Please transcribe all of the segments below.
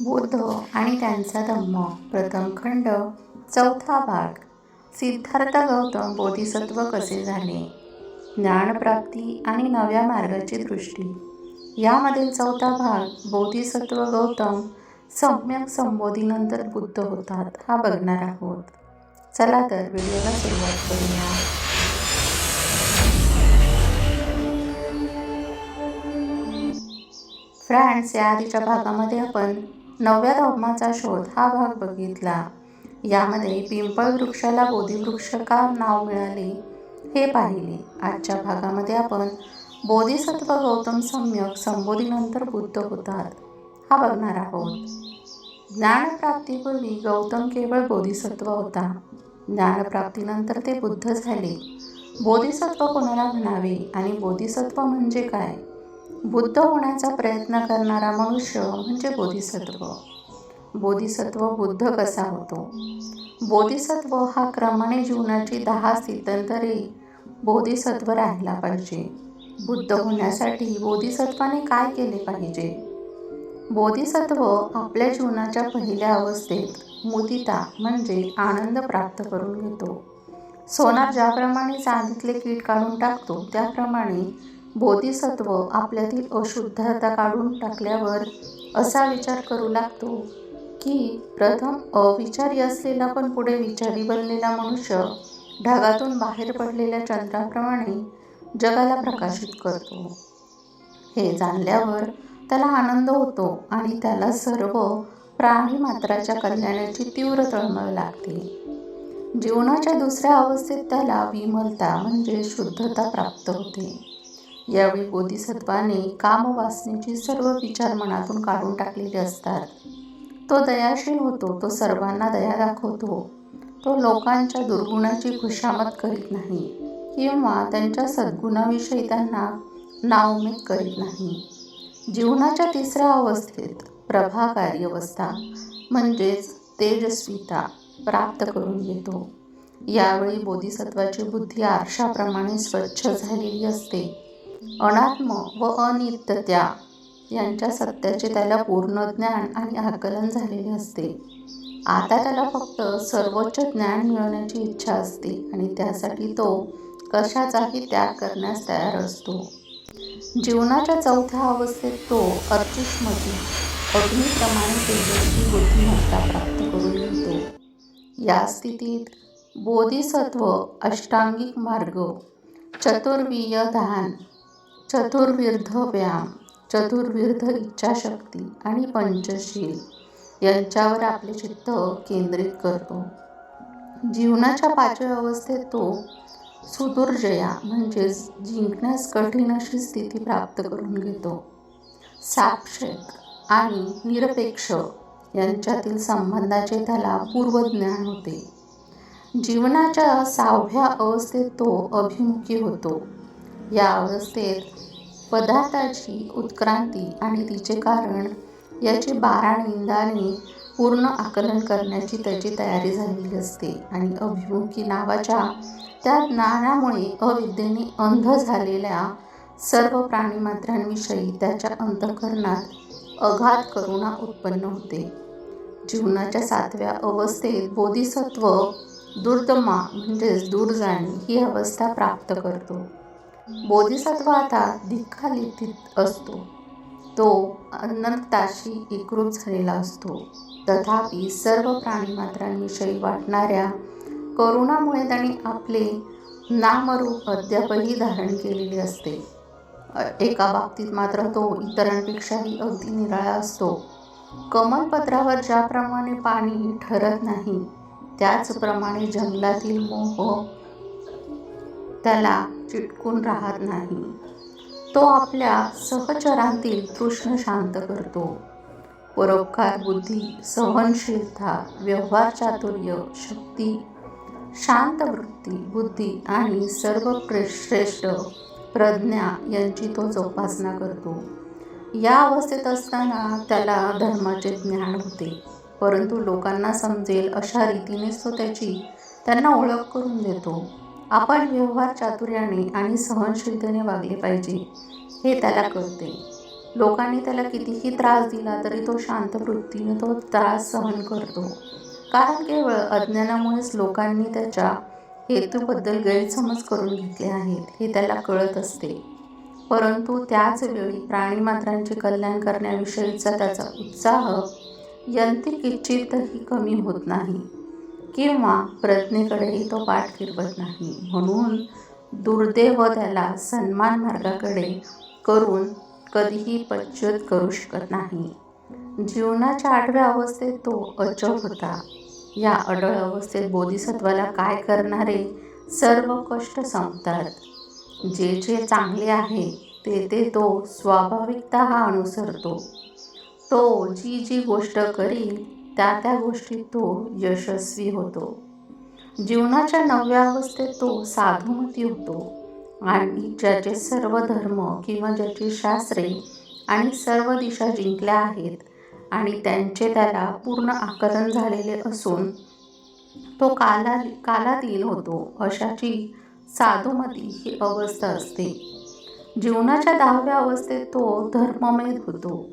बुद्ध आणि त्यांचा धम्म. प्रथम खंड चौथा भाग. सिद्धार्थ गौतम बोधिसत्व कसे झाले? ज्ञानप्राप्ती आणि नव्या मार्गाची दृष्टी. यामधील चौथा भाग बोधिसत्व गौतम सम्यक संबोधीनंतर बुद्ध होतात हा बघणार आहोत. चला तर व्हिडिओला सुरुवात करूया. फ्रँड्स या आधीच्या भागामध्ये आपण नवव्या धर्माचा शोध हा भाग बघितला. यामध्ये पिंपळ वृक्षाला बोधिवृक्ष का नाव मिळाले हे पाहिले. आजच्या भागामध्ये आपण बोधिसत्व गौतम सम्यक संबोधीनंतर बुद्ध होतात. हा बघणार आहोत. ज्ञानप्राप्तीपूर्वी गौतम केवळ बोधिसत्व होता. ज्ञानप्राप्तीनंतर ते बुद्ध झाले. बोधिसत्व कोणाला म्हणावे आणि बोधिसत्व म्हणजे काय? बुद्ध होण्याचा प्रयत्न करणारा मनुष्य म्हणजे बोधिसत्व. बोधिसत्व बुद्ध कसा होतो? बोधिसत्व हा क्रमाने जीवनाची दहा स्थित्यंतरे बोधिसत्व राहायला पाहिजे. बुद्ध होण्यासाठी बोधिसत्वाने काय केले पाहिजे? बोधिसत्व आपल्या जीवनाच्या पहिल्या अवस्थेत मुदिता म्हणजे आनंद प्राप्त करून घेतो. सोनार ज्याप्रमाणे चांदीतले कीट काढून टाकतो त्याप्रमाणे बोधिसत्व आपल्यातील अशुद्धता काढून टाकल्यावर असा विचार करू लागतो की प्रथम अविचारी असलेला पण पुढे विचारी बनलेला मनुष्य ढगातून बाहेर पडलेल्या चंद्राप्रमाणे जगाला प्रकाशित करतो. हे जाणल्यावर त्याला आनंद होतो आणि त्याला सर्व प्राणी मात्राच्या कल्याणाची तीव्र तळमळ लागते. जीवनाच्या दुसऱ्या अवस्थेत त्याला विमलता म्हणजे शुद्धता प्राप्त होते. यावेळी बोधिसत्वाने कामवासनेची सर्व विचार मनातून काढून टाकलेले असतात. तो दयाशील होतो तो सर्वांना दया दाखवतो. तो लोकांच्या दुर्गुणाची खुशामत करीत नाही किंवा त्यांच्या सद्गुणाविषयी त्यांना नाउमेद करीत नाही. जीवनाच्या तिसऱ्या अवस्थेत प्रभाकारी अवस्था म्हणजेच तेजस्विता प्राप्त करून घेतो. यावेळी बोधिसत्वाची बुद्धी आरशाप्रमाणे स्वच्छ झालेली असते. अनात्म व अनित्यत्या यांच्या सत्याचे त्याला पूर्ण ज्ञान आणि आकलन झालेले असते. आता त्याला फक्त सर्वोच्च ज्ञान मिळवण्याची इच्छा असते आणि त्यासाठी तो कशाचाही त्याग करण्यास तयार असतो. जीवनाच्या चौथ्या अवस्थेत तो अर्चुष्मती अग्निप्रमाणे तेजस्वी बुद्धिमत्ता प्राप्त करून घेतो. या स्थितीत बोधिसत्व अष्टांगिक मार्ग चतुर्वीय ध्यान चतुर्विर्ध व्यायाम चतुर्विर्ध इच्छाशक्ती आणि पंचशील यांच्यावर आपले चित्त केंद्रित करतो. जीवनाच्या पाचव्या अवस्थेत तो सुदुर्जया म्हणजेच जिंकण्यास कठीण अशी स्थिती प्राप्त करून घेतो. सापेक्ष आणि निरपेक्ष यांच्यातील संबंधाचे त्याला पूर्वज्ञान होते. जीवनाच्या सहाव्या अवस्थेत तो अभिमुखी होतो. या अवस्थेत पदार्थाची उत्क्रांती आणि तिचे कारण याची बारा निंदाने पूर्ण आकलन करण्याची त्याची तयारी झालेली असते. आणि अभिमुखी नावाच्या त्या ज्ञानामुळे अविद्येने अंध झालेल्या सर्व प्राणीमात्रांविषयी त्याच्या अंतःकरणात अघात करुणा उत्पन्न होते. जीवनाच्या सातव्या अवस्थेत बोधिसत्व दुर्दमा म्हणजेच दूर जाणे ही अवस्था प्राप्त करतो. बोधिसत्व आता धिक्खालिथित असतो. तो अनंताशी एकरूप झालेला असतो. तथापि सर्व प्राणीमात्रांविषयी वाटणाऱ्या करुणामुळे त्याने आपले नामरूप अद्यापही धारण केलेले असते. एका बाबतीत मात्र तो इतरांपेक्षाही अगदी निराळा असतो. कमलपत्रावर ज्याप्रमाणे पाणी ठरत नाही त्याचप्रमाणे जंगलातील मोह त्याला चिटकून राहत नाही. तो आपल्या सहचरांतील तृष्ण शांत करतो. परोपकार बुद्धी सहनशीलता व्यवहार चातुर्य शक्ती शांत वृत्ती बुद्धी आणि सर्व श्रेष्ठ प्रज्ञा यांची तो जोपासना करतो. या अवस्थेत असताना त्याला धर्माचे ज्ञान होते. परंतु लोकांना समजेल अशा रीतीनेच तो त्याची त्यांना ओळख करून देतो. आपण व्यवहार चातुर्याने आणि सहनशीलतेने वागले पाहिजे हे त्याला कळते. लोकांनी त्याला कितीही त्रास दिला तरी तो शांत वृत्तीने तो त्रास सहन करतो. कारण केवळ अज्ञानामुळेच लोकांनी त्याच्या हेतूबद्दल गैरसमज करून घेतले आहेत हे त्याला कळत असते. परंतु त्याच वेळी प्राणीमात्रांचे कल्याण करण्याविषयीचा त्याचा उत्साह यंत्रिक इच्छितही कमी होत नाही. किंवा प्रज्ञेकडेही तो पाठ फिरवत नाही. म्हणून दुर्दैव त्याला सन्मान मार्गाकडे करून कधीही पच्युत करू शकत नाही. जीवनाच्या आठव्या अवस्थेत तो अचव होता. या अडळ अवस्थेत बोधिसत्वाला काय करणारे सर्व कष्ट संपतात. जे जे चांगले आहे ते ते तो स्वाभाविकत अनुसरतो. तो जी जी गोष्ट करील त्या त्या गोष्टीत तो यशस्वी होतो. जीवनाच्या नवव्या अवस्थेत तो साधुमती होतो. आणि ज्याचे सर्व धर्म किंवा ज्याची शास्त्रे आणि सर्व दिशा जिंकल्या आहेत आणि त्यांचे त्याला पूर्ण आकलन झालेले असून तो काला कालातील होतो अशाची साधुमती ही अवस्था असते. जीवनाच्या दहाव्या अवस्थेत तो धर्ममय होतो.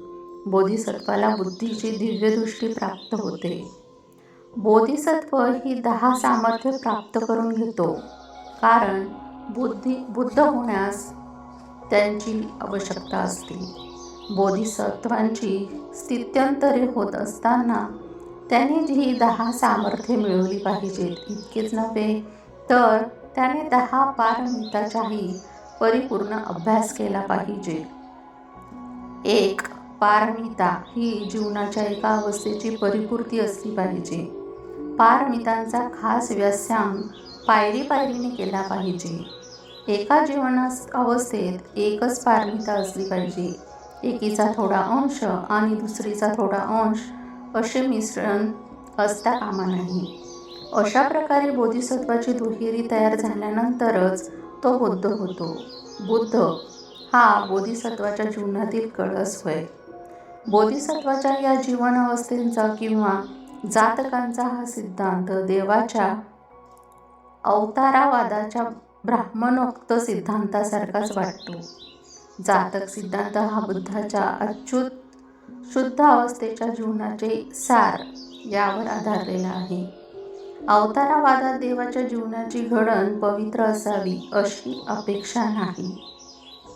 बोधिसत्वाला बुद्धीची दिव्यदृष्टी प्राप्त होते. बोधिसत्व ही दहा सामर्थ्य प्राप्त करून घेतो. कारण बुद्धी बुद्ध होण्यास त्यांची आवश्यकता असते. बोधिसत्वांची स्थित्यंतरे होत असताना त्याने जी दहा सामर्थ्य मिळवली पाहिजेत इतकेच नव्हे तर त्याने दहा पारमिताचाही परिपूर्ण अभ्यास केला पाहिजे. एक पारमिता ही जीवनाच्या एका अवस्थेची परिपूर्ती असली पाहिजे. पारमितांचा खास व्यासंग पायरी पायरीने केला पाहिजे. एका जीवनास अवस्थेत एकच पारमिता असली पाहिजे. एकीचा थोडा अंश आणि दुसरीचा थोडा अंश असे मिश्रण असता कामा नाही. अशा प्रकारे बोधिसत्वाची दुहेरी तयार झाल्यानंतरच तो बुद्ध होतो. बुद्ध हा बोधिसत्वाच्या जीवनातील कळस होय. बोधिसत्वाच्या या जीवन अवस्थेचा किंवा जातकांचा हा सिद्धांत देवाच्या अवतारावादाच्या ब्राह्मणोक्त सिद्धांतासारखाच वाटतो. जातक सिद्धांत हा बुद्धाच्या अच्युत शुद्ध अवस्थेच्या जीवनाचे सार यावर आधारलेला आहे. अवतारावादात देवाच्या जीवनाची घडण पवित्र असावी अशी अपेक्षा नाही.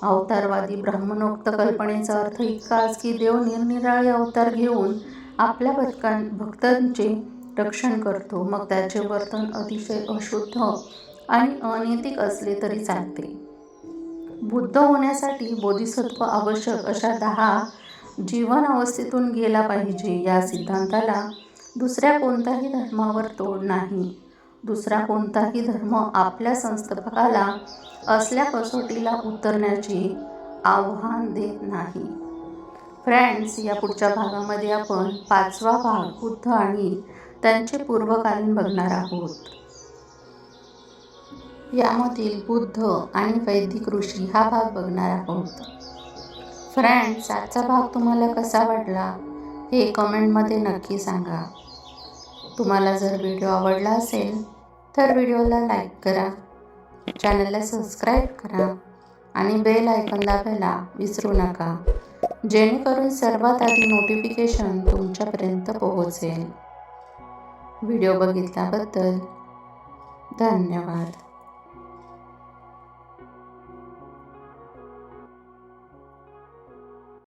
अवतारवादी ब्राह्मणोक्त कल्पनेचा अर्थ इतकाच की देव निरनिराळे अवतार घेऊन आपल्या भक्तां भक्तांचे रक्षण करतो. मग त्याचे वर्तन अतिशय अशुद्ध आणि अनैतिक असले तरी चालते. बुद्ध होण्यासाठी बोधिसत्व आवश्यक अशा दहा जीवन अवस्थेतून गेला पाहिजे. या सिद्धांताला दुसऱ्या कोणत्याही धर्मावर तोड नाही. दुसरा कोणताही धर्म आपल्या संस्थापकाला असल्या कसोटीला उतरण्याचे आव्हान देत नाही. फ्रेंड्स या पुढच्या भागामध्ये आपण पाचवा भाग बुद्ध आणि त्यांचे पूर्वकालीन बघणार आहोत. यामधील बुद्ध आणि वैदिक ऋषी हा भाग बघणार आहोत. फ्रेंड्स आजचा भाग तुम्हाला कसा वाटला हे कमेंटमध्ये नक्की सांगा. तुम्हाला जर व्हिडिओ आवडला असेल तर व्हिडिओला लाईक करा. चॅनलला सबस्क्राईब करा आणि बेल आयकॉन दाबायला विसरू नका. जेणेकरून सर्वात आधी नोटिफिकेशन तुमच्यापर्यंत पोहोचेल. व्हिडिओ बघितल्याबद्दल धन्यवाद.